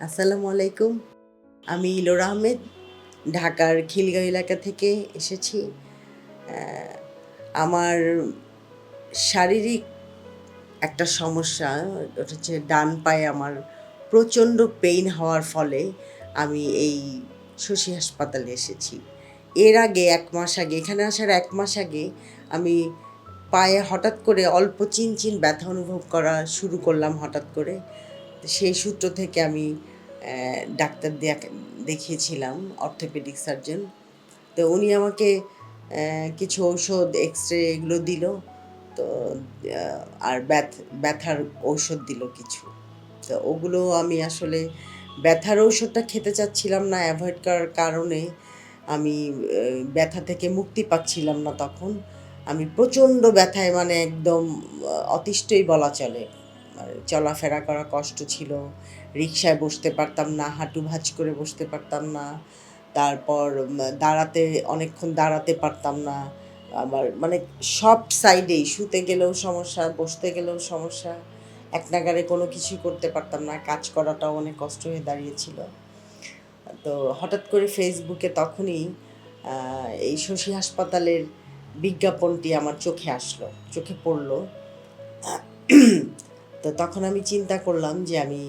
আসসালামু আলাইকুম। আমি ইলোর আহমেদ, ঢাকার খিলগাঁও এলাকা থেকে এসেছি। আমার শারীরিক একটা সমস্যা, ওটা হচ্ছে ডান পায়ে আমার প্রচণ্ড পেইন হওয়ার ফলে আমি এই শশী হাসপাতালে এসেছি। এর আগে এক মাস আগে, এখানে আসার এক মাস আগে আমি পায়ে হঠাৎ করে অল্প চিন চিন ব্যথা অনুভব করা শুরু করলাম হঠাৎ করে। সেই সূত্র থেকে আমি ডাক্তার দেখিয়েছিলাম অর্থোপেডিক সার্জন তো উনি আমাকে কিছু ঔষধ এক্স রে এগুলো দিল। তো আর ব্যথ, ব্যথার ঔষধ দিল কিছু। তো ওগুলো আমি আসলে ব্যথার ঔষধটা খেতে চাচ্ছিলাম না অ্যাভয়েড করার কারণে আমি ব্যথা থেকে মুক্তি পাচ্ছিলাম না তখন। আমি প্রচণ্ড ব্যথায় মানে একদম, অতিষ্ঠই বলা চলে। চলাফেরা করা কষ্ট ছিল। রিক্সায় বসতে পারতাম না, হাঁটু ভাঁজ করে বসতে পারতাম না। তারপর দাঁড়াতে, অনেকক্ষণ দাঁড়াতে পারতাম না। আবার মানে সব সাইডেই শুতে গেলেও সমস্যা, বসতে গেলেও সমস্যা। এক নাগারে কোনো কিছুই করতে পারতাম না। কাজ করাটাও অনেক কষ্ট হয়ে দাঁড়িয়েছিল। তো হঠাৎ করে ফেসবুকে তখনই এই শশী হাসপাতালের বিজ্ঞাপনটি আমার চোখে আসলো, চোখে পড়ল। তো তখন আমি চিন্তা করলাম যে আমি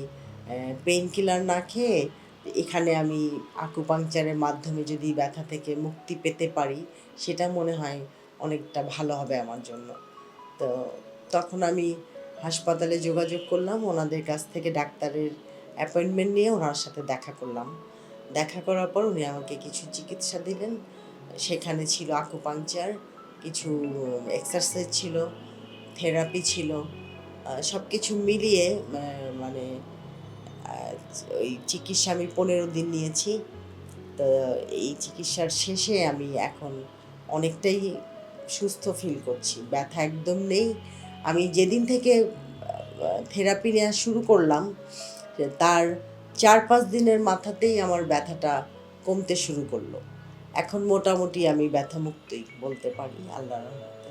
পেইন কিলার না খেয়ে এখানে আমি আকুপাংচারের মাধ্যমে যদি ব্যথা থেকে মুক্তি পেতে পারি, সেটা মনে হয় অনেকটা ভালো হবে আমার জন্য। তো তখন আমি হাসপাতালে যোগাযোগ করলাম, ওনাদের কাছ থেকে ডাক্তারের অ্যাপয়েন্টমেন্ট নিয়ে ওনার সাথে দেখা করলাম। দেখা করার পর উনি আমাকে কিছু চিকিৎসা দিলেন। সেখানে ছিল আকুপাংচার কিছু এক্সারসাইজ ছিল থেরাপি ছিল। সব কিছু মিলিয়ে মানে ওই চিকিৎসা আমি পনেরো দিন নিয়েছি। তো এই চিকিৎসার শেষে আমি এখন অনেকটাই সুস্থ ফিল করছি। ব্যথা একদম নেই। আমি যেদিন থেকে থেরাপি নেওয়া শুরু করলাম, তার চার পাঁচ দিনের মাথাতেই আমার ব্যথাটা কমতে শুরু করল। এখন মোটামুটি আমি ব্যথামুক্তই বলতে পারি আল্লাহ রহমতে।